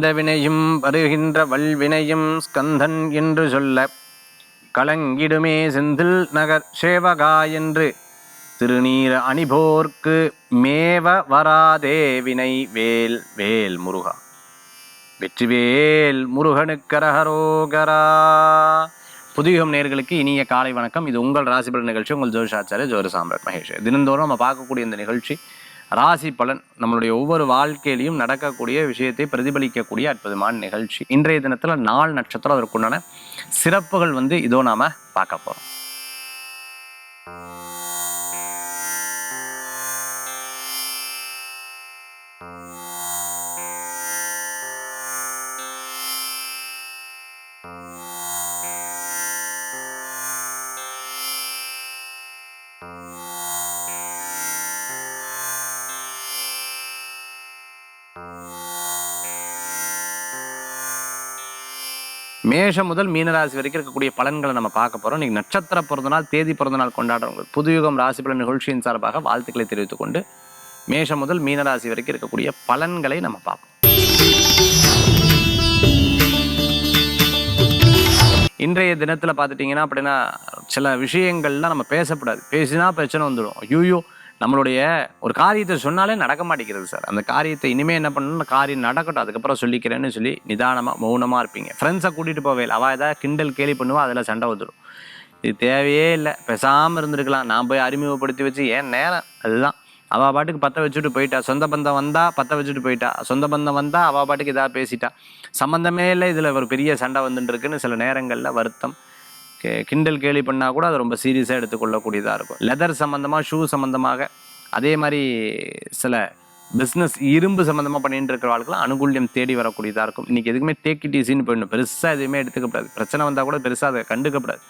வந்த வினையும் வருகின்ற வல்வினையும் ஸ்கந்தன் என்று சொல்ல கலங்கிடுமே செந்தில் நகர் சேவகா என்று திருநீர அணிபோர்க்கு மேவ வராதே வினை வேல் வேல் முருகா. வெற்றிவேல் முருகனுக்கரகரோகரா புதியுகம் நேர்களுக்கு இனிய காலை வணக்கம். இது உங்கள் ராசி நிகழ்ச்சி. உங்கள் ஜோஷாச்சாரிய ஜோர சாம்ராட் மகேஷ். தினந்தோறும் நம்ம பார்க்கக்கூடிய இந்த நிகழ்ச்சி ராசி பலன் நம்மளுடைய ஒவ்வொரு வாழ்க்கையிலையும் நடக்கக்கூடிய விஷயத்தை பிரதிபலிக்கக்கூடிய அற்புதமான நிகழ்ச்சி. இன்றைய தினத்தில் நாள் நட்சத்திரம் அதற்குண்டான சிறப்புகள் வந்து இதோ நாம பார்க்க போறோம். மேஷம் முதல் மீனராசி வரைக்கும் இருக்கக்கூடிய பலன்களை நம்ம பார்க்க போறோம். இன்றைக்கி நட்சத்திர பிறந்த நாள் தேதி பிறந்த நாள் கொண்டாடுறவங்க புதுயுகம் ராசி பலன் நிகழ்ச்சியின் சார்பாக வாழ்த்துக்களை தெரிவித்துக் கொண்டு மேஷம் முதல் மீனராசி வரைக்கும் இருக்கக்கூடிய பலன்களை நம்ம பார்ப்போம். இன்றைய தினத்தில் பார்த்துட்டிங்கன்னா அப்படின்னா சில விஷயங்கள்லாம் நம்ம பேசக்கூடாது பேசினா பிரச்சனை வந்துடும். ஐயோ நம்மளுடைய ஒரு காரியத்தை சொன்னாலே நடக்க மாட்டேங்கிறது சார். அந்த காரியத்தை இனிமேல் என்ன பண்ணணும் காரியம் நடக்கட்டும். அதுக்கப்புறம் சொல்லிக்கிறேன்னு சொல்லி நிதானமாக மௌனமாக இருப்பீங்க. ஃப்ரெண்ட்ஸை கூட்டிகிட்டு போவே அவள் ஏதாவது கிண்டல் கேலி பண்ணுவா அதில் சண்டை வந்துடும் இது தேவையே இல்லை. பேசாமல் இருந்திருக்கலாம். நான் போய் அறிமுகப்படுத்தி வச்சு ஏன் நேரம்? அதுதான். அவள் பாட்டுக்கு பற்ற வச்சுட்டு போயிட்டா. சொந்த பந்தம் வந்தால் பற்ற வச்சுட்டு போயிட்டா. சொந்த பந்தம் வந்தால் அவள் பாட்டுக்கு ஏதாவது பேசிட்டா. சம்மந்தமே இல்லை. இதில் ஒரு பெரிய சண்டை வந்துட்டுருக்குன்னு சில நேரங்களில் வருத்தம். கிண்டல் கேலி பண்ணால் கூட அது ரொம்ப சீரியஸாக எடுத்துக்கொள்ளக்கூடியதாக இருக்கும். லெதர் சம்மந்தமாக ஷூ சம்மந்தமாக அதே மாதிரி சில பிஸ்னஸ் இரும்பு சம்மந்தமாக பண்ணிட்டு இருக்கிற ஆளுக்கெல்லாம் அனுகூல்யம் தேடி வரக்கூடியதாக இருக்கும். இன்றைக்கி எதுக்குமே டேக் இட் ஈஸின்னு போயிடணும். பெருசாக எதுவுமே எடுத்துக்கப்படாது. பிரச்சனை வந்தால் கூட பெருசாக அதை கண்டுக்கப்படாது.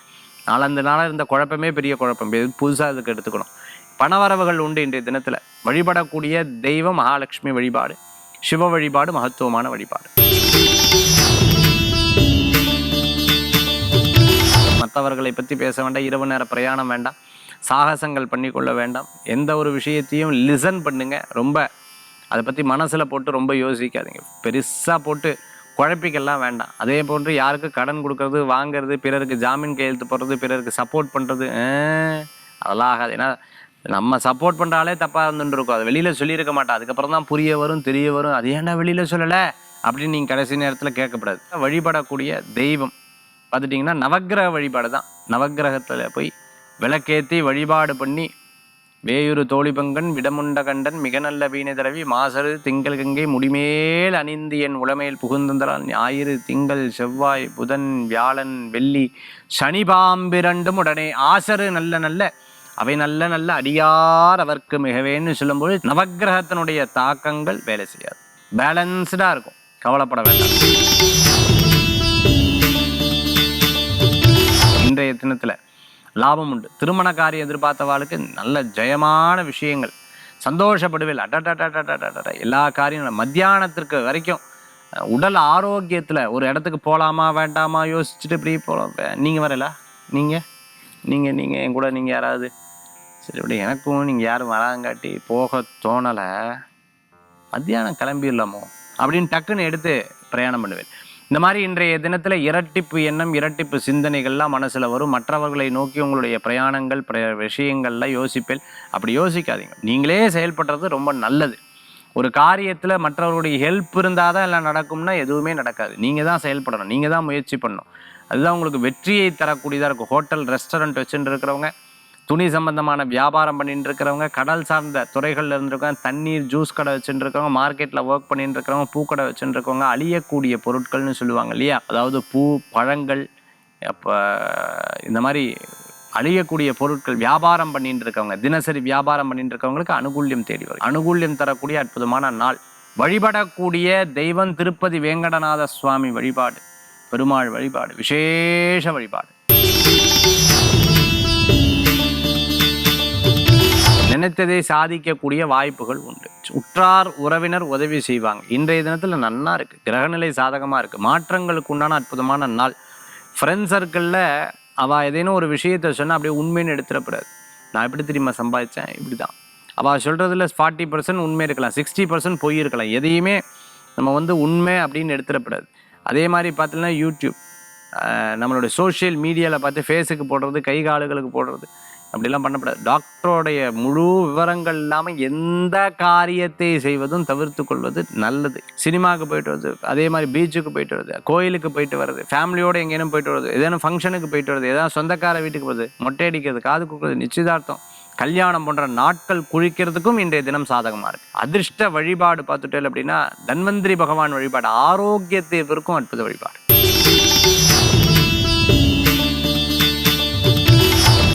நாலந்து நாளாக இருந்த குழப்பமே பெரிய குழப்பம். எது புதுசாக அதுக்கு எடுத்துக்கணும். பணவரவுகள் உண்டு இன்றைய தினத்தில். வழிபடக்கூடிய தெய்வம் மகாலட்சுமி வழிபாடு. சிவ வழிபாடு மகத்துவமான வழிபாடு. மற்றவர்களை பற்றி பேச வேண்டாம். இரவு நேர பிரயாணம் வேண்டாம். சாகசங்கள் பண்ணிக்கொள்ள வேண்டாம். எந்த ஒரு விஷயத்தையும் லிசன் பண்ணுங்க. ரொம்ப அதை பற்றி மனசில் போட்டு ரொம்ப யோசிக்காதீங்க. பெருசாக போட்டு குழப்பிக்கெல்லாம் வேண்டாம். அதே போன்று யாருக்கு கடன் கொடுக்கறது வாங்குறது பிறருக்கு ஜாமீன் கையெழுத்து போடுறது பிறருக்கு சப்போர்ட் பண்ணுறது அதெல்லாம் ஆகாது. ஏன்னா நம்ம சப்போர்ட் பண்ணுறாலே தப்பாக இருந்துட்டு இருக்கும். வெளியில் சொல்லியிருக்க மாட்டோம் அதுக்கப்புறம் தான் புரிய வரும் தெரிய வரும். அது ஏன்னா வெளியில் சொல்லலை? அப்படின்னு நீங்கள் கடைசி நேரத்தில் கேட்கக்கூடாது வழிபடக்கூடிய தெய்வம். பார்த்துட்டிங்கன்னா நவக்கிரக வழிபாடு தான். நவக்கிரகத்தில் போய் விளக்கேற்றி வழிபாடு பண்ணி வேயுரு தோழிபங்கன் விடமுண்ட கண்டன் மிக நல்ல வீணை தரவி மாசரு திங்கள் கங்கை முடிமேல் அணிந்து என் உளமையில் புகுந்தந்தலால் ஞாயிறு திங்கள் செவ்வாய் புதன் வியாழன் வெள்ளி சனி பாம்பிரண்டும் உடனே ஆசரு நல்ல நல்ல அவை நல்ல நல்ல அடியார் அவர்க்கு மிகவேன்னு சொல்லும்போது நவக்கிரகத்தினுடைய தாக்கங்கள் வேலை செய்யாது. பேலன்ஸ்டாக இருக்கும். கவலைப்பட வேண்டாம். இன்றைய தினத்தில் லாபம் உண்டு. திருமண காரியம் எதிர்பார்த்தவாளுக்கு நல்ல ஜெயமான விஷயங்கள். சந்தோஷப்படுவேல் அடடடடடடட எல்லா காரியம் மத்தியானத்திற்கு வரைக்கும் உடல் ஆரோக்கியத்தில் ஒரு இடத்துக்கு போகலாமா வேண்டாமா யோசிச்சுட்டு இப்படி போகலாம் நீங்கள் வரல? நீங்கள் நீங்கள் நீங்கள் என் கூட நீங்கள் யாராவது? சரி இப்படி எனக்கும் நீங்கள் யாரும் வராங்காட்டி போக தோணலை. மத்தியானம் கிளம்பிடலாமோ? அப்படின்னு டக்குன்னு எடுத்து பிரயாணம் பண்ணுவேன். இந்த மாதிரி இன்றைய தினத்தில் இரட்டிப்பு எண்ணம் இரட்டிப்பு சிந்தனைகள்லாம் மனசில் வரும். மற்றவர்களை நோக்கி உங்களுடைய பிரயாணங்கள் பிர விஷயங்கள்லாம் யோசிப்பேன். அப்படி யோசிக்காதீங்க. நீங்களே செயல்படுறது ரொம்ப நல்லது. ஒரு காரியத்தில் மற்றவர்களுடைய ஹெல்ப் இருந்தால் தான் எல்லாம் நடக்கும்னா எதுவுமே நடக்காது. நீங்கள் தான் செயல்படணும். நீங்கள் தான் முயற்சி பண்ணணும். அதுதான் உங்களுக்கு வெற்றியை தரக்கூடியதாக இருக்கும். ஹோட்டல் ரெஸ்டாரண்ட் வச்சுட்டு இருக்கிறவங்க துணி சம்பந்தமான வியாபாரம் பண்ணிட்டு இருக்கிறவங்க கடல் சார்ந்த துறைகளில் இருந்திருக்கவங்க தண்ணீர் ஜூஸ் கடை வச்சுட்டு இருக்கவங்க மார்க்கெட்டில் ஒர்க் பண்ணிட்டு இருக்கிறவங்க பூக்கடை வச்சுட்டு இருக்கவங்க அழியக்கூடிய பொருட்கள்னு சொல்லுவாங்க இல்லையா? அதாவது பூ பழங்கள் அப்போ இந்த மாதிரி அழியக்கூடிய பொருட்கள் வியாபாரம் பண்ணிட்டு இருக்கவங்க தினசரி வியாபாரம் பண்ணிட்டு இருக்கவங்களுக்கு அனுகூல்யம் தேடி வரும் அனுகூல்யம் தரக்கூடிய அற்புதமான நாள். வழிபடக்கூடிய தெய்வம் திருப்பதி வேங்கடநாத சுவாமி வழிபாடு பெருமாள் வழிபாடு விசேஷ வழிபாடு. நினைத்ததை சாதிக்கக்கூடிய வாய்ப்புகள் உண்டு. உற்றார் உறவினர் உதவி செய்வாங்க. இன்றைய தினத்தில் நன்னா இருக்கு. கிரகநிலை சாதகமாக இருக்கு. மாற்றங்களுக்கு உண்டான அற்புதமான நாள். ஃப்ரெண்ட் சர்க்கிளில் அவள் ஏதேனும் ஒரு விஷயத்தை சொன்னால் அப்படியே உண்மைன்னு எடுத்துடக்கூடாது நான் எப்படி தெரியுமா சம்பாதிச்சேன்? இப்படி தான் அவள் சொல்கிறதுல ஃபார்ட்டி பர்சன்ட் உண்மை இருக்கலாம். சிக்ஸ்டி பர்சன்ட் பொய் இருக்கலாம். எதையுமே நம்ம வந்து உண்மை அப்படின்னு எடுத்துடக்கூடாது அதே மாதிரி பார்த்தீங்கன்னா யூடியூப் நம்மளுடைய சோஷியல் மீடியாவில் பார்த்து ஃபேஸுக்கு போடுறது கை காலுகளுக்கு போடுறது. அப்படிலாம் பண்ணக்கூடாது டாக்டரோடைய முழு விவரங்கள் இல்லாமல் எந்த காரியத்தை செய்வதும் தவிர்த்து கொள்வது நல்லது. சினிமாவுக்கு போயிட்டு வருது அதே மாதிரி பீச்சுக்கு போயிட்டு வருது கோயிலுக்கு போயிட்டு வருது ஃபேமிலியோடு எங்கேனும் போயிட்டு வருது ஏதேனும் ஃபங்க்ஷனுக்கு போயிட்டு வருது ஏதாவது சொந்தக்கார வீட்டுக்கு போகுது மொட்டை அடிக்கிறது காது கொடுக்குறது நிச்சயதார்த்தம் கல்யாணம் போன்ற நாட்கள் குழிக்கிறதுக்கும் இன்றைய தினம் சாதகமாக இருக்குது அதிர்ஷ்ட வழிபாடு பார்த்துட்டேன் அப்படின்னா தன்வந்திரி பகவான் வழிபாடு ஆரோக்கியத்தை இருக்கும் அற்புத வழிபாடு.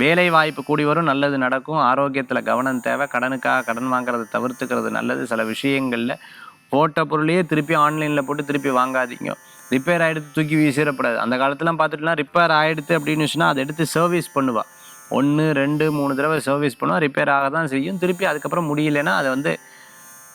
வேலை வாய்ப்பு கூடி வரும் நல்லது நடக்கும். ஆரோக்கியத்தில் கவனம் தேவை. கடனுக்காக கடன் வாங்குறதை தவிர்த்துக்கிறது நல்லது. சில விஷயங்களில் போட்ட பொருளையே திருப்பி ஆன்லைனில் போட்டு திருப்பி வாங்காதீங்க. ரிப்பேர் ஆகிடுத்து தூக்கி வீசிடப்படாது அந்த காலத்துலாம் பார்த்துட்டுலாம் ரிப்பேர் ஆகிடுது அப்படின்னு சொன்னால் அதை எடுத்து சர்வீஸ் பண்ணுவாள் ஒன்று ரெண்டு மூணு தடவை சர்வீஸ் பண்ணுவாள் ரிப்பேர் ஆக தான் செய்யும். திருப்பி அதுக்கப்புறம் முடியலன்னா அதை வந்து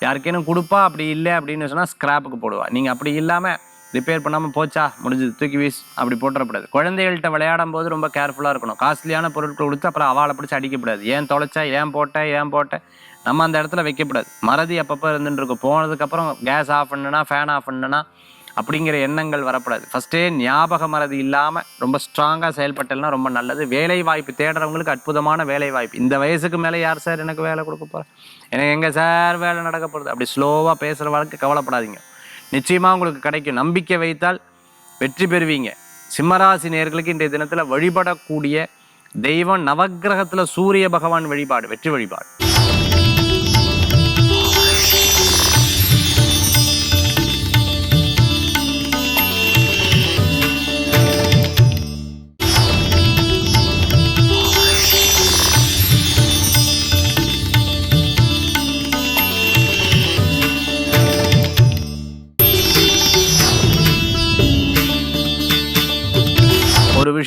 யாருக்கேனும் கொடுப்பா அப்படி இல்லை அப்படின்னு சொன்னால் ஸ்க்ராப்புக்கு போடுவாள் நீங்கள் அப்படி இல்லாமல் ரிப்பேர் பண்ணாமல் போச்சா? முடிஞ்சது. தூக்கி வீஸ். அப்படி போட்டுறக்கூடாது. குழந்தைகள்கிட்ட விளையாடும் போது ரொம்ப கேர்ஃபுல்லாக இருக்கணும். காஸ்ட்லியான பொருட்கள் கொடுத்து அப்புறம் அவளை பிடிச்சி அடிக்கக்கூடாது. ஏன் தொலைச்சா? ஏன் போட்ட? ஏன் போட்ட? நம்ம அந்த இடத்துல வைக்கக்கூடாது. மறதி அப்பப்போ இருந்துட்டு இருக்கும் போனதுக்கப்புறம் கேஸ் ஆஃப் பண்ணுனா ஃபேன் ஆஃப் பண்ணுனா அப்படிங்கிற எண்ணங்கள் வரக்கூடாது. ஃபஸ்ட்டே ஞாபக மறதி இல்லாமல் ரொம்ப ஸ்ட்ராங்காக செயல்பட்டல்னா ரொம்ப நல்லது. வேலை வாய்ப்பு தேடுறவங்களுக்கு அற்புதமான வேலை வாய்ப்பு இந்த வயசுக்கு மேலே யார் சார் எனக்கு வேலை கொடுக்க போகிறேன் எனக்கு எங்கே சார் வேலை நடக்க போகிறது அப்படி ஸ்லோவாக பேசுகிற வாழ்க்கை கவலைப்படாதீங்க. நிச்சயமாக உங்களுக்கு கிடைக்கும். நம்பிக்கை வைத்தால் வெற்றி பெறுவீங்க. சிம்மராசி நேர்களுக்கு இன்றைய தினத்தில் வழிபடக்கூடிய தெய்வம் நவகிரகத்தில் சூரிய பகவான் வழிபாடு வெற்றி வழிபாடு.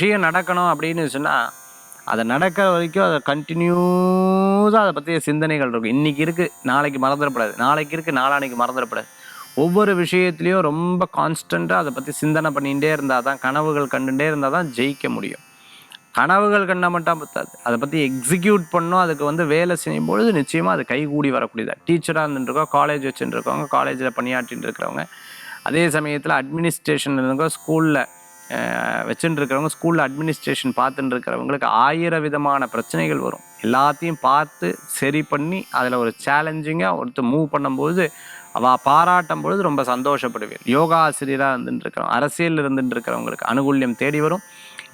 விஷயம் நடக்கணும் அப்படின்னு சொன்னால் அதை நடக்கிற வரைக்கும் அதை கண்டினியூஸாக அதை பற்றிய சிந்தனைகள் இருக்கும். இன்றைக்கி இருக்குது நாளைக்கு மறந்துடப்படாது. நாளைக்கு இருக்குது நாளானைக்கு மறந்துடப்படாது. ஒவ்வொரு விஷயத்துலையும் ரொம்ப கான்ஸ்டண்ட்டாக அதை பற்றி சிந்தனை பண்ணிகிட்டே இருந்தால் தான் கனவுகள் கண்டுகிட்டே இருந்தால் தான் ஜெயிக்க முடியும். கனவுகள் கண்டா மட்டும் பத்தாது. அதை பற்றி எக்ஸிக்யூட் பண்ணோம் அதுக்கு வந்து வேலை செய்யும் பொழுது நிச்சயமாக அது கைகூடி வரக்கூடியதா. டீச்சராக இருந்துருக்கோம் காலேஜ் வச்சுருக்கவங்க காலேஜில் பணியாற்றிட்டு இருக்கிறவங்க. அதே சமயத்தில் அட்மினிஸ்ட்ரேஷன் இருந்தவங்க ஸ்கூலில் வச்சுட்டு இருக்கிறவங்க ஸ்கூலில் அட்மினிஸ்ட்ரேஷன் பார்த்துட்டு இருக்கிறவங்களுக்கு ஆயிரம் விதமான பிரச்சனைகள் வரும். எல்லாத்தையும் பார்த்து சரி பண்ணி அதில் ஒரு சேலஞ்சிங்காக ஒருத்தர் மூவ் பண்ணும்போது அவள் பாராட்டும் பொழுது ரொம்ப சந்தோஷப்படுவேன். யோகா ஆசிரியராக இருந்துட்டு இருக்கிறோம் அரசியலில் இருந்துட்டு இருக்கிறவங்களுக்கு அனுகூல்யம் தேடி வரும்.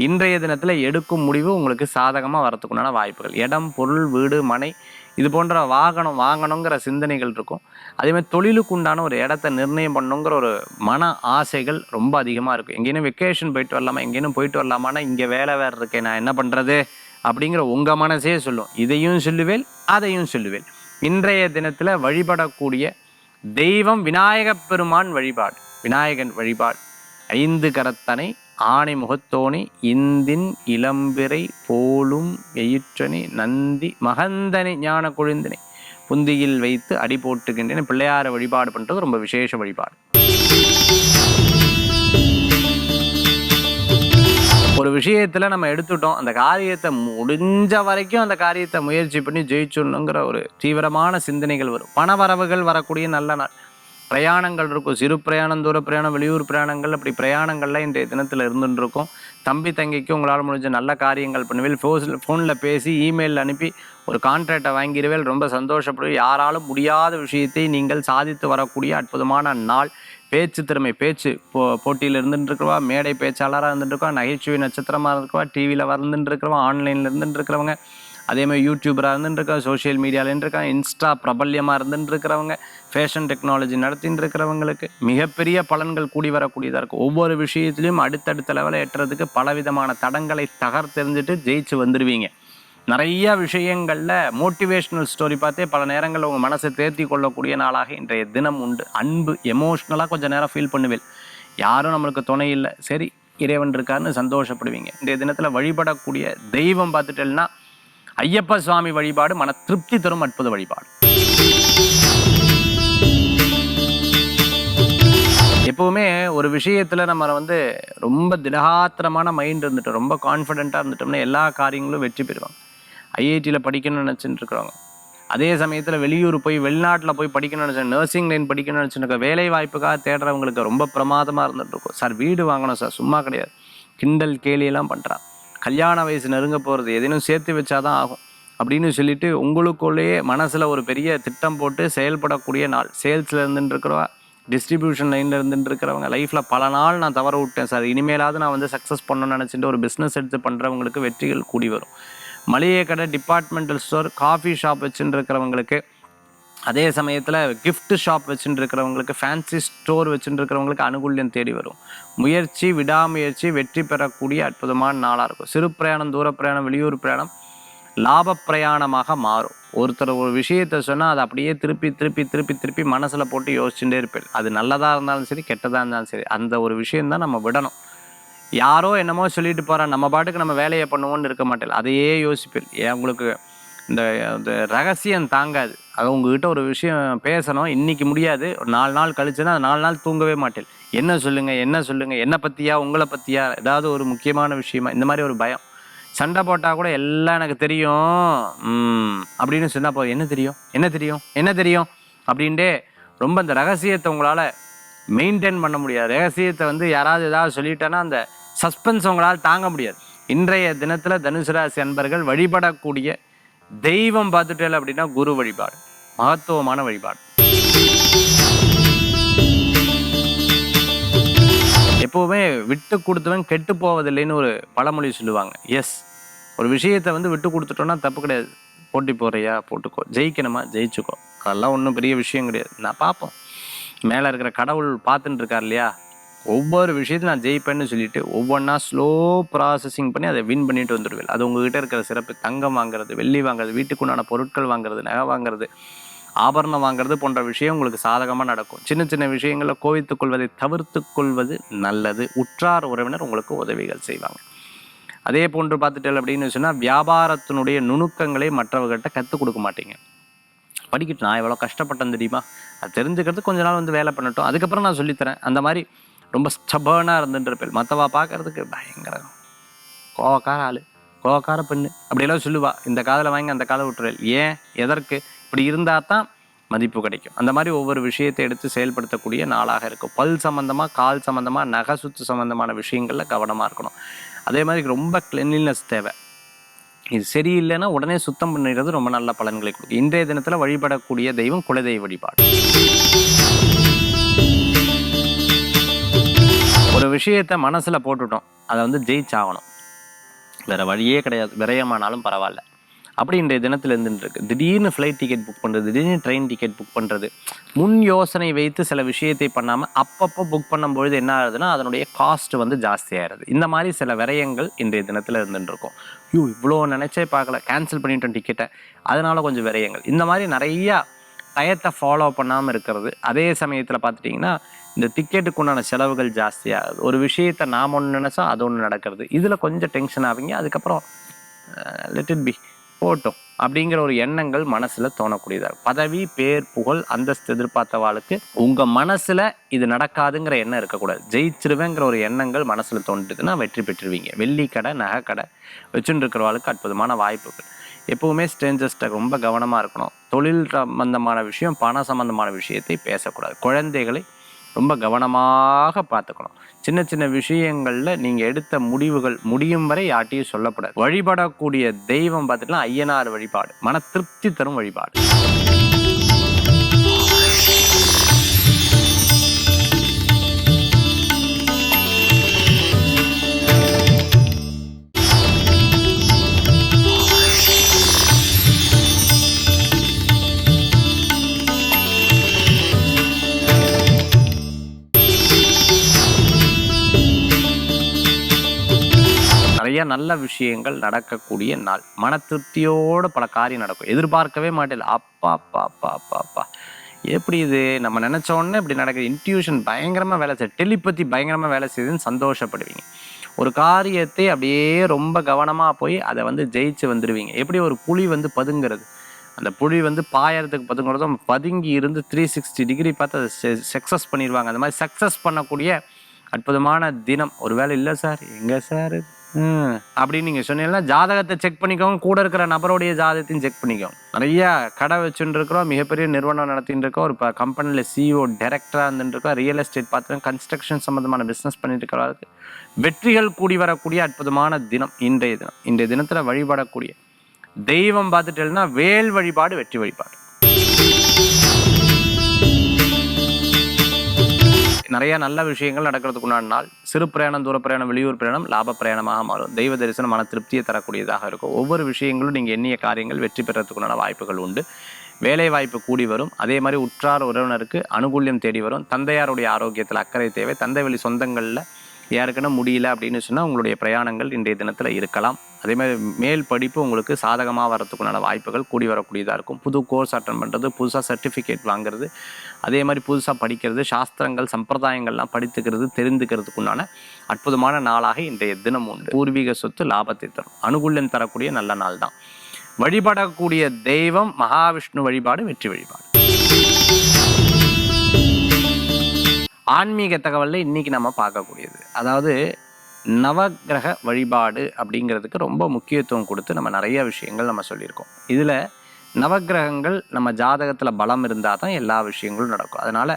இன்றைய தினத்தில் எடுக்கும் முடிவு உங்களுக்கு சாதகமாக வரத்துக்குண்டான வாய்ப்புகள். இடம் பொருள் வீடு மனை இது போன்ற வாகனம் வாங்கணுங்கிற சிந்தனைகள் இருக்கும். அதே மாதிரி தொழிலுக்கு உண்டான ஒரு இடத்த நிர்ணயம் பண்ணணுங்கிற ஒரு மன ஆசைகள் ரொம்ப அதிகமாக இருக்கும். எங்கேயும் வெக்கேஷன் போயிட்டு வரலாமா எங்கேயும் போயிட்டு வரலாமான்னா இங்கே வேலை வேறு இருக்கேன் நான் என்ன பண்ணுறது அப்படிங்கிற உங்கள் மனசே சொல்லும். இதையும் சொல்லுவேன் அதையும் சொல்லுவேன் இன்றைய தினத்தில் வழிபடக்கூடிய தெய்வம் விநாயகப் பெருமான் வழிபாடு. விநாயகன் வழிபாடு. ஐந்து கரத்தனை ஆணை முகத்தோணி இந்தின் இளம்பிறை போலும் எயிற்றனி நந்தி மகந்தனி ஞான கொழுந்தினை புந்தியில் வைத்து அடி போட்டுக்கின்றன பிள்ளையார வழிபாடு பண்ணுறது ரொம்ப விசேஷ வழிபாடு. ஒரு விஷயத்தில் நம்ம எடுத்துட்டோம். அந்த காரியத்தை முடிஞ்ச வரைக்கும் அந்த காரியத்தை முயற்சி பண்ணி ஜெயிச்சிடணுங்கிற ஒரு தீவிரமான சிந்தனைகள் வரும். பண வரவுகள் வரக்கூடிய நல்ல நாள். பிரயாணங்கள் இருக்கும். சிறு பிரயாணம் தூர பிரயாணம் வெளியூர் பிரயாணங்கள் அப்படி பிரயாணங்கள்லாம் இன்றைய தினத்தில் இருந்துருக்கும். தம்பி தங்கைக்கு உங்களால் முடிஞ்ச நல்ல காரியங்கள் பண்ணுவேன். ஃபோஸில் ஃபோனில் பேசி இமெயிலில் அனுப்பி ஒரு கான்ட்ராக்டை வாங்கிடுவேல் ரொம்ப சந்தோஷப்படுவேன். யாராலும் முடியாத விஷயத்தை நீங்கள் சாதித்து வரக்கூடிய அற்புதமான நாள். பேச்சு திறமை பேச்சு போ போட்டியில் இருந்துட்டுருக்குறவா மேடை பேச்சாளராக இருந்துட்டு நகைச்சுவை நட்சத்திரமாக இருக்கவா டிவியில் வந்துட்டுருக்கிறவா ஆன்லைனில் இருந்துட்டுருக்கிறவங்க அதே மாதிரி யூடியூபராக இருந்துட்டு சோஷியல் மீடியாவில் இன்ஸ்டா பிரபல்யமாக இருந்துட்டு ஃபேஷன் டெக்னாலஜி நடத்தின்னு இருக்கிறவங்களுக்கு மிகப்பெரிய பலன்கள் கூடி வரக்கூடியதாக இருக்கும் ஒவ்வொரு விஷயத்துலையும் அடுத்தடுத்த லெவலை எட்டுறதுக்கு பலவிதமான தடங்களை தகர்த்தெறிஞ்சிட்டு ஜெயிச்சு வந்துடுவீங்க நிறைய விஷயங்களில் மோட்டிவேஷ்னல் ஸ்டோரி பார்த்தே பல நேரங்களில் உங்கள் மனசை தேர்த்தி கொள்ளக்கூடிய நாளாக இன்றைய தினம் உண்டு. அன்பு எமோஷ்னலாக கொஞ்சம் நேரம் ஃபீல் பண்ணுவேன். யாரும் நம்மளுக்கு துணை இல்லை. சரி இறைவன் இருக்காருன்னு சந்தோஷப்படுவீங்க. இன்றைய தினத்தில் வழிபடக்கூடிய தெய்வம் பார்த்துட்டேன்னா ஐயப்ப சுவாமி வழிபாடு மன திருப்தி தரும் அற்புத வழிபாடு. எப்பவுமே ஒரு விஷயத்துல நம்ம வந்து ரொம்ப திடகாத்திரமான மைண்ட் இருந்துட்டோம் ரொம்ப கான்ஃபிடென்ட்டாக இருந்துட்டோம்னா எல்லா காரியங்களும் வெற்றி பெறுவாங்க. ஐஐடியில் படிக்கணும்னு நினச்சிட்டு இருக்கிறவங்க அதே சமயத்தில் வெளியூர் போய் வெளிநாட்டில் போய் படிக்கணும்னு நினச்சா நர்சிங் லைன் படிக்கணும்னு நினச்சிருக்க வேலை வாய்ப்புக்காக தேடுறவங்களுக்கு ரொம்ப பிரமாதமாக இருந்துட்டு இருக்கும் சார் வீடு வாங்கணும் சார் சும்மா கிடையாது. கிண்டல் கேலியெல்லாம் பண்ணுறான் கல்யாண வயசு நெருங்க போகிறது எதேனும் சேர்த்து வச்சாதான் ஆகும் அப்படின்னு சொல்லிட்டு உங்களுக்குள்ளேயே மனசில் ஒரு பெரிய திட்டம் போட்டு செயல்படக்கூடிய நாள். சேல்ஸில் இருந்துட்டுருக்கிறவ டிஸ்ட்ரிபியூஷன் லைனில் இருந்துட்டு இருக்கிறவங்க லைஃப்பில் பல நாள் நான் தவற விட்டேன் சார் இனிமேலாவது நான் வந்து சக்ஸஸ் பண்ணணும்னு நினச்சிட்டு ஒரு பிஸ்னஸ் எடுத்து பண்ணுறவங்களுக்கு வெற்றிகள் கூடி வரும். மளிகை கடை டிபார்ட்மெண்டல் ஸ்டோர் காஃபி ஷாப் வச்சுட்டு இருக்கிறவங்களுக்கு அதே சமயத்தில் கிஃப்ட் ஷாப் வச்சுட்டு இருக்கிறவங்களுக்கு ஃபேன்சி ஸ்டோர் வச்சுட்டு இருக்கிறவங்களுக்கு அனுகூல்யம் தேடி வரும். முயற்சி விடாமுயற்சி வெற்றி பெறக்கூடிய அற்புதமான நாளாக இருக்கும். சிறு பிரயாணம் தூர பிரயாணம் வெளியூர் பிரயாணம் லாப பிரயாணமாக மாறும். ஒருத்தர் ஒரு விஷயத்த சொன்னால் அதை அப்படியே திருப்பி திருப்பி திருப்பி திருப்பி மனசில் போட்டு யோசிச்சுட்டே இருப்பேன். அது நல்லதாக இருந்தாலும் சரி கெட்டதாக இருந்தாலும் சரி அந்த ஒரு விஷயந்தான் நம்ம விடணும். யாரோ என்னமோ சொல்லிட்டு போகிறான் நம்ம பாட்டுக்கு நம்ம வேலையை பண்ணுவோன்னு இருக்க மாட்டேன். அதையே யோசிப்பேன். ஏன் உங்களுக்கு இந்த ரகசியம் தாங்காது. அது உங்ககிட்ட ஒரு விஷயம் பேசணும் இன்னைக்கு முடியாது. ஒரு நாலு நாள் கழிச்சுன்னா நாலு நாள் தூங்கவே மாட்டேன். என்ன சொல்லுங்கள் என்ன சொல்லுங்கள் என்னை பற்றியா உங்களை பற்றியா ஏதாவது ஒரு முக்கியமான விஷயமா இந்த மாதிரி ஒரு பயம். சண்டை போட்டால் கூட எல்லாம் எனக்கு தெரியும். அப்படின்னு சொன்னால் போதும். என்ன தெரியும்? என்ன தெரியும்? என்ன தெரியும்? அப்படின்ட்டு ரொம்ப இந்த ரகசியத்தை உங்களால் மெயின்டைன் பண்ண முடியாது. ரகசியத்தை வந்து யாராவது ஏதாவது சொல்லிட்டேன்னா அந்த சஸ்பென்ஸ் உங்களால் தாங்க முடியாது. இன்றைய தினத்தில் தனுசு ராசி அன்பர்கள் வழிபடக்கூடிய தெய்வம் பார்த்துட்டேல அப்படின்னா குரு வழிபாடு மகத்துவமான வழிபாடு. எப்போவுமே விட்டு கொடுத்தவன் கெட்டு போவதில்லைன்னு ஒரு பழமொழி சொல்லுவாங்க. எஸ் ஒரு விஷயத்தை வந்து விட்டு கொடுத்துட்டோம்னா தப்பு கிடையாது. போட்டி போறியா போட்டுக்கோ. ஜெயிக்கணுமா? ஜெயிச்சுக்கோ. அதெல்லாம் ஒன்றும் பெரிய விஷயம் கிடையாது. நான் பார்ப்போம். மேலே இருக்கிற கடவுள் பார்த்துட்டு இருக்கார் இல்லையா? ஒவ்வொரு விஷயத்தையும் நான் ஜெயிப்பேன்னு சொல்லிட்டு ஒவ்வொன்றா ஸ்லோ ப்ராசஸிங் பண்ணி அதை வின் பண்ணிட்டு வந்துடுவேன். அது உங்ககிட்ட இருக்கிற சிறப்பு. தங்கம் வாங்குறது வெள்ளி வாங்குறது வீட்டுக்குண்டான பொருட்கள் வாங்குறது நகை வாங்குறது ஆபரணம் வாங்குறது போன்ற விஷயம் உங்களுக்கு சாதகமாக நடக்கும். சின்ன சின்ன விஷயங்களில் கோவித்துக் கொள்வதை தவிர்த்து கொள்வது நல்லது. உற்றார் உறவினர் உங்களுக்கு உதவிகள் செய்வாங்க. அதே போன்று பார்த்துட்டேன் அப்படின்னு சொன்னால் வியாபாரத்தினுடைய நுணுக்கங்களை மற்றவர்கிட்ட கற்றுக் கொடுக்க மாட்டீங்க. படிக்கட்டும் நான் எவ்வளோ கஷ்டப்பட்டேன் தெரியுமா? அது தெரிஞ்சுக்கிறது கொஞ்ச நாள் வந்து வேலை பண்ணட்டும். அதுக்கப்புறம் நான் சொல்லித்தரேன். அந்த மாதிரி ரொம்ப ஸ்டபர்னாக இருந்துட்டு மற்றவா பார்க்கறதுக்கு பயங்கர கோவக்கார ஆள். கோவக்கார பெண்ணு. அப்படியெல்லாம் சொல்லுவா. இந்த காதில் வாங்கி அந்த காதை விட்டுறேன் ஏன்? எதற்கு? இப்படி இருந்தால் தான் மதிப்பு கிடைக்கும். அந்த மாதிரி ஒவ்வொரு விஷயத்தை எடுத்து செயல்படுத்தக்கூடிய நாளாக இருக்கும். பல் சம்மந்தமாக கால் சம்மந்தமாக நகை சுத்து சம்மந்தமான விஷயங்களில் கவனமாக இருக்கணும். அதே மாதிரி ரொம்ப கிளென்லினஸ் தேவை. இது சரியில்லைன்னா உடனே சுத்தம் பண்ணிடுறது ரொம்ப நல்ல பலன்களை கொடுக்கும். இன்றைய தினத்தில் வழிபடக்கூடிய தெய்வம் குலதெய்வ வழிபாடு. ஒரு விஷயத்தை மனசில் போட்டுட்டோம். அதை வந்து ஜெயிச்சாகணும். வேற வழியே கிடையாது. விரயமானாலும் பரவாயில்ல. அப்படி இன்றைய தினத்தில் இருந்துட்டு இருக்கு திடீர்னு ஃப்ளைட் டிக்கெட் புக் பண்ணுறது திடீர்னு ட்ரெயின் டிக்கெட் புக் பண்ணுறது முன் யோசனை வைத்து சில விஷயத்தை பண்ணாமல் அப்பப்போ புக் பண்ணும்பொழுது என்ன ஆகுதுன்னா அதனுடைய காஸ்ட் வந்து ஜாஸ்தியாகிறது இந்த மாதிரி சில விரயங்கள் இன்றைய தினத்தில் இருந்துட்டு ஐயோ இவ்வளோ நினச்சே பார்க்கல. கேன்சல் பண்ணிட்டோம் டிக்கெட்டை அதனால கொஞ்சம் விரயங்கள். இந்த மாதிரி நிறையா டயத்தை ஃபாலோ பண்ணாமல் இருக்கிறது அதே சமயத்தில் பார்த்துட்டிங்கன்னா இந்த டிக்கெட்டுக்கு உண்டான செலவுகள் ஜாஸ்தியாகுது ஒரு விஷயத்தை நாம் ஒன்று நினச்சா அது ஒன்று நடக்கிறது. இதில் கொஞ்சம் டென்ஷன் ஆவீங்க. அதுக்கப்புறம் லெட் இட் பி போட்டோம். அப்படிங்கிற ஒரு எண்ணங்கள் மனசில் தோணக்கூடியதாக பதவி பேர் புகழ் அந்தஸ்து எதிர்பார்த்தவாளுக்கு உங்கள் மனசில் இது நடக்காதுங்கிற எண்ணம் இருக்கக்கூடாது. ஜெயிச்சிருவேங்கிற ஒரு எண்ணங்கள் மனசில் தோன்றுதுன்னா வெற்றி பெற்றுருவீங்க. வெள்ளி கடை நகை கடை வச்சுட்டு இருக்கிறவாளுக்கு அற்புதமான வாய்ப்புகள். எப்போவுமே ஸ்ட்ரேஞ்சர்ஸ்ட்டை ரொம்ப கவனமாக இருக்கணும். தொழில் சம்பந்தமான விஷயம் பண சம்பந்தமான விஷயத்தை பேசக்கூடாது. குழந்தைகளை ரொம்ப கவனமாக பார்த்துக்கணும். சின்ன சின்ன விஷயங்களில் நீங்கள் எடுத்த முடிவுகள் முடியும் வரை யார்ட்டையும் சொல்லப்படாது வழிபடக்கூடிய தெய்வம் பார்த்துட்டுனா ஐயனார் வழிபாடு. மன திருப்தி தரும் வழிபாடு. நிறைய நல்ல விஷயங்கள் நடக்கக்கூடிய நாள். மன திருப்தியோட பல காரியம் நடக்கும். எதிர்பார்க்கவே மாட்டேன். அப்பா அப்பா அப்பா அப்பா அப்பா. எப்படி இது? நம்ம நினைச்ச உடனே இப்படி நடக்குது. இன்ட்யூஷன் பயங்கரமாக வேலை செய்யுது. டெலிபதி பயங்கரமாக வேலை செய்யுதுன்னு சந்தோஷப்படுவீங்க. ஒரு காரியத்தை அப்படியே ரொம்ப கவனமாக போய் அதை வந்து ஜெயிச்சு வந்துடுவீங்க எப்படி ஒரு புலி வந்து பதுங்கிறது? அந்த புலி வந்து பாயறதுக்கு பதுங்கிறதும் பதுங்கி இருந்து த்ரீ சிக்ஸ்டி டிகிரி பார்த்து அதை சக்ஸஸ் பண்ணிடுவாங்க அந்த மாதிரி சக்ஸஸ் பண்ணக்கூடிய அற்புதமான தினம். ஒரு வேலை இல்லை சார். எங்கே சார்? அப்படின்னு நீங்கள் சொன்னீங்கன்னா ஜாதகத்தை செக் பண்ணிக்கோங்க. கூட இருக்கிற நபருடைய ஜாதகத்தையும் செக் பண்ணிக்கோங்க. நிறைய கடை வச்சுட்டு இருக்கிறோம் மிகப்பெரிய நிறுவனம் நடத்திட்டு இருக்கோம் ஒரு இப்போ கம்பெனியில் சிஇஓ டைரக்டராக இருந்துட்டு இருக்கோம் ரியல் எஸ்டேட் பார்த்துட்டு கன்ஸ்ட்ரக்ஷன் சம்மந்தமான பிஸ்னஸ் பண்ணிட்டு இருக்கிறவருக்கு வெற்றிகள் கூடி வரக்கூடிய அற்புதமான தினம் இன்றைய தினம். இன்றைய தினத்தில் வழிபடக்கூடிய தெய்வம் பார்த்துட்டேன்னா வேல் வழிபாடு வெற்றி வழிபாடு. நிறைய நல்ல விஷயங்கள் நடக்கிறதுக்குண்டான நாள். சிறு பிரயாணம் தூர பிரயாணம் வெளியூர் பிரயாணம் லாப பிரயாணமாக மாறும். தெய்வ தரிசனம் மன திருப்தியை தரக்கூடியதாக இருக்கும். ஒவ்வொரு விஷயங்களும் நீங்கள் எண்ணிய காரியங்கள் வெற்றி பெறத்துக்குண்டான வாய்ப்புகள் உண்டு. வேலை வாய்ப்பு கூடி வரும். அதே மாதிரி உற்றார் உறவினருக்கு அனுகூல்யம் தேடி வரும். தந்தையாருடைய ஆரோக்கியத்தில் அக்கறை தேவை. தந்தை வழி சொந்தங்களில் யாருக்குன்னா முடியல அப்படின்னு சொன்னால் உங்களுடைய பிரயாணங்கள் இன்றைய தினத்தில் இருக்கலாம். அதே மாதிரி மேல் படிப்பு உங்களுக்கு சாதகமாக வரத்துக்குண்டான வாய்ப்புகள் கூடி வரக்கூடியதாக இருக்கும். புது கோர்ஸ் அட்டன் பண்ணுறது புதுசாக சர்டிஃபிகேட் வாங்குறது அதே மாதிரி புதுசாக படிக்கிறது சாஸ்திரங்கள் சம்பிரதாயங்கள்லாம் படித்துக்கிறது தெரிந்துக்கிறதுக்குண்டான அற்புதமான நாளாக இன்றைய தினம் உண்டு. பூர்வீக சொத்து லாபத்தை தரும். அனுகூலம் தரக்கூடிய நல்ல நாள் தான் வழிபடக்கூடிய தெய்வம் மகாவிஷ்ணு வழிபாடு வெற்றி வழிபாடு. ஆன்மீக தகவலில் இன்றைக்கி நம்ம பார்க்கக்கூடியது. அதாவது நவக்கிரக வழிபாடு அப்படிங்கிறதுக்கு ரொம்ப முக்கியத்துவம் கொடுத்து நம்ம நிறைய விஷயங்கள் நம்ம சொல்லியிருக்கோம். இதில் நவக்கிரகங்கள் நம்ம ஜாதகத்தில் பலம் இருந்தால் தான் எல்லா விஷயங்களும் நடக்கும். அதனால்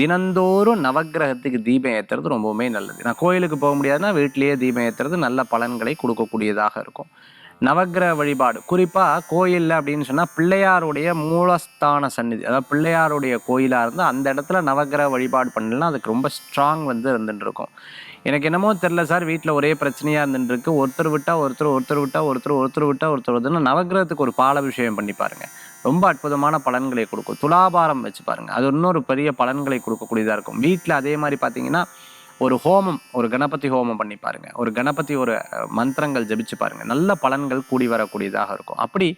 தினந்தோறும் நவக்கிரகத்துக்கு தீபம் ஏற்றுறது ரொம்பவுமே நல்லது. நான் கோயிலுக்கு போக முடியாதுன்னா வீட்டிலேயே தீபம் ஏற்றுறது நல்ல பலன்களை கொடுக்கக்கூடியதாக இருக்கும். நவகிரக வழிபாடு. குறிப்பாக கோயிலில் அப்படின்னு சொன்னால் பிள்ளையாருடைய மூலஸ்தான சந்நிதி. அதாவது பிள்ளையாருடைய கோயிலாக இருந்தால் அந்த இடத்துல நவக்கிரக வழிபாடு பண்ணலாம். அதுக்கு ரொம்ப ஸ்ட்ராங் வந்து இருந்துட்டுருக்கும். எனக்கு என்னமோ தெரில சார். வீட்டில் ஒரே பிரச்சனையாக இருந்துட்டுருக்கு. ஒருத்தர் விட்டால் ஒருத்தர் ஒருத்தர் விட்டால் ஒருத்தர் ஒருத்தர் விட்டால் ஒருத்தர் ஒருத்தர்னு நவக்கிரகத்துக்கு ஒரு பாலபிஷேகம் பண்ணி பாருங்க. ரொம்ப அற்புதமான பலன்களை கொடுக்கும். துலாபாரம் வச்சு பாருங்க. அது இன்னொரு பெரிய பலன்களை கொடுக்கக்கூடியதாக இருக்கும். வீட்டில் அதே மாதிரி பார்த்தீங்கன்னா ஒரு ஹோமம் ஒரு கணபதி ஹோமம் பண்ணி பாருங்க. ஒரு கணபதி ஒரு மந்திரங்கள் ஜபிச்சு பாருங்க. நல்ல பலன்கள் கூடி வரக்கூடியதாக இருக்கும். அப்படி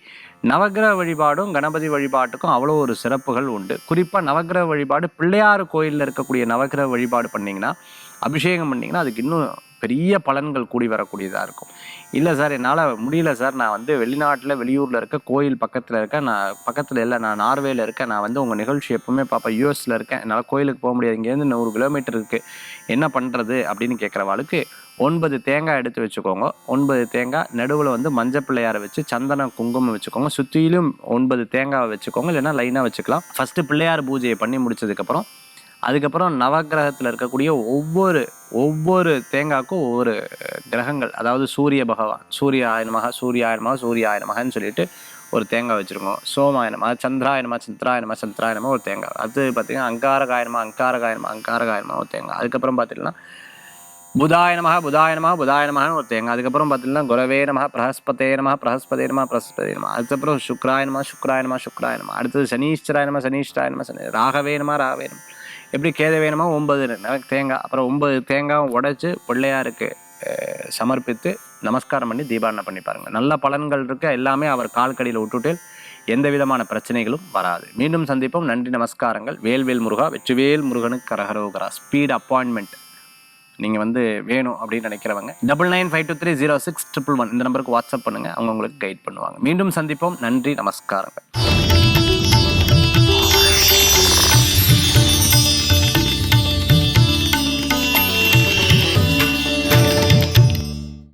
நவகிரக வழிபாடும் கணபதி வழிபாட்டுக்கும் அவ்வளோ ஒரு சிறப்புகள் உண்டு. குறிப்பாக நவக்கிரக வழிபாடு பிள்ளையார் கோயிலில் இருக்கக்கூடிய நவக்கிரக வழிபாடு பண்ணிங்கன்னா அபிஷேகம் பண்ணிங்கன்னா அதுக்கு இன்னும் பெரிய பலன்கள் கூடி வரக்கூடியதாக இருக்கும். இல்லை சார் என்னால் முடியல சார். நான் வந்து வெளிநாட்டில் வெளியூரில் இருக்க கோயில் பக்கத்தில் இருக்கேன் நான் பக்கத்தில் இல்லை நான் நார்வேல இருக்கேன். நான் வந்து உங்கள் நிகழ்ச்சி எப்பவுமே பார்ப்பேன் யூஎஸில் இருக்கேன். என்னால் கோயிலுக்கு போக முடியாது. இங்கேருந்து நூறு கிலோமீட்டர் இருக்குது என்ன பண்ணுறது அப்படின்னு கேட்குறவாளுக்கு ஒன்பது தேங்காய் எடுத்து வச்சுக்கோங்க. ஒன்பது தேங்காய் நடுவில் வந்து மஞ்சள் பிள்ளையாரை வச்சு சந்தனம் குங்குமம் வச்சுக்கோங்க. சுற்றிலும் ஒன்பது தேங்காவை வச்சுக்கோங்க. இல்லைன்னா லைனாக வச்சுக்கலாம். ஃபஸ்ட்டு பிள்ளையார் பூஜையை பண்ணி முடிச்சதுக்கப்புறம் அதுக்கப்புறம் நவக்கிரகத்தில் இருக்கக்கூடிய ஒவ்வொரு ஒவ்வொரு தேங்காய்க்கும் ஒவ்வொரு கிரகங்கள். அதாவது சூரிய பகவான் சூரிய ஆயனமாக சூரிய ஆயனமாக சூரிய ஆயனமாகன்னு சொல்லிட்டு ஒரு தேங்காய் வச்சுருக்கோம். சோமாயனமா சந்திராயனமா சந்திராயனமா சந்திராயனமா ஒரு தேங்காய். அது பார்த்தீங்கன்னா அங்காரகாயனமா அங்காரகாயனமா அங்காரகாயனமா ஒரு தேங்காய். அதுக்கப்புறம் பார்த்தீங்கன்னா புதாயனமாக புதாயனமாக புதாய ஒரு தேங்காய். அதுக்கப்புறம் பார்த்தீங்கன்னா குரவே நமः பிரகஸ்பதே நமः பிரகஸ்பதே பிரகஸ்பதே அதுக்கப்புறம் சுக்ராய நமः சுக்ராய அடுத்தது சனீஸ்வராய நமः சனி ராகவே நமः ராகவே எப்படி கேதை வேணுமா ஒன்பது ந- தேங்காய். அப்புறம் ஒன்பது தேங்காயும் உடைச்சி பிள்ளையாருக்கு சமர்ப்பித்து நமஸ்காரம் பண்ணி தீபாரணை பண்ணி பாருங்க. நல்ல பலன்கள் இருக்க. எல்லாமே அவர் கால்கடியில் விட்டுட்டு எந்த விதமான பிரச்சனைகளும் வராது. மீண்டும் சந்திப்போம். நன்றி நமஸ்காரங்கள். வேல்வேல் முருகா வெற்றிவேல் முருகனுக்கு கரகரோகரா ஸ்பீட் அப்பாயின்மெண்ட் நீங்கள் வந்து வேணும் அப்படின்னு நினைக்கிறவங்க double nine five two three zero six triple one இந்த நம்பருக்கு வாட்ஸ்அப் பண்ணுங்கள் அவங்க உங்களுக்கு கைட் பண்ணுவாங்க. மீண்டும் சந்திப்போம். நன்றி நமஸ்காரங்கள்.